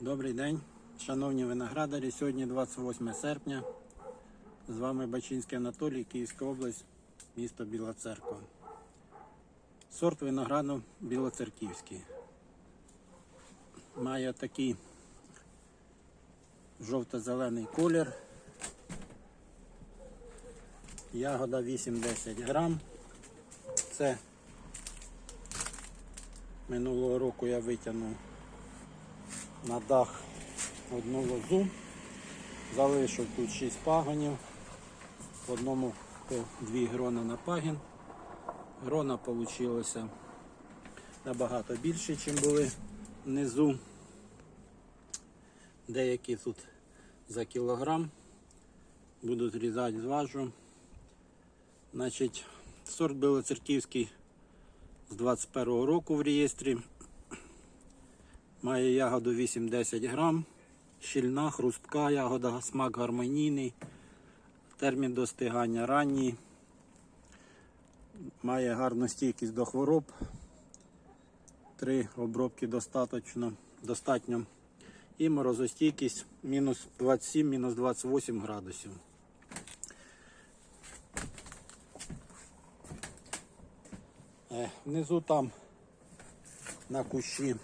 Добрий день, шановні виноградарі. Сьогодні 28 серпня. З вами Бачинський Анатолій, Київська область, місто Біла Церква. Сорт винограду білоцерківський. Має такий жовто-зелений колір. Ягода 8-10 грам. Це минулого року я витягнув на дах одну лозу. Залишив тут 6 пагонів. В одному по 2 грона на пагін. Грона вийшло набагато більше, ніж були внизу. Деякі тут за кілограм. Буду зрізати, зважу. Значить, сорт білоцерківський з 21 року в реєстрі. Має ягоду 8-10 грам. Щільна, хрустка ягода, смак гармонійний. Термін достигання ранній. Має гарну стійкість до хвороб. Три обробки достатньо. достатньо. І морозостійкість мінус 27, мінус 28 градусів. Е, Внизу там на кущі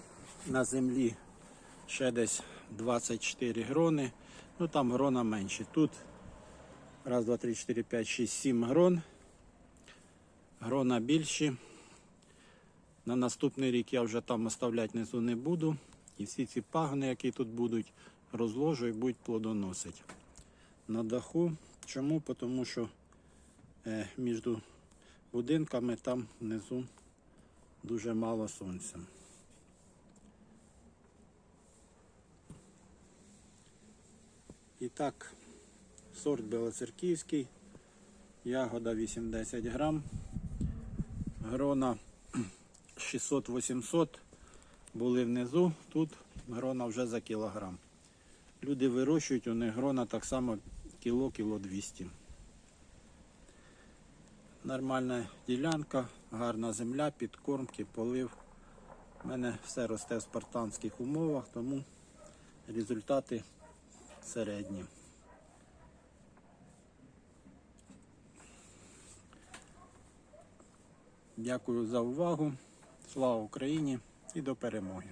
на землі ще десь 24 грони. Ну там грона менше. Тут раз, два, три, чотири, п'ять, шість, сім грон. Грона більші. На наступний рік я вже там оставляти внизу не буду. І всі ці пагони, які тут будуть, розложу і будуть плодоносити. На даху. Чому? Тому що е, між будинками там внизу дуже мало сонця. І так, сорт білоцерківський, ягода 8-10 грам, грона 600-800 були внизу, тут грона вже за кілограм. Люди вирощують, у них грона так само кіло, кіло 200. Нормальна ділянка, гарна земля, підкормки, полив. У мене все росте в спартанських умовах, тому результати середні. Дякую за увагу. Слава Україні і до перемоги!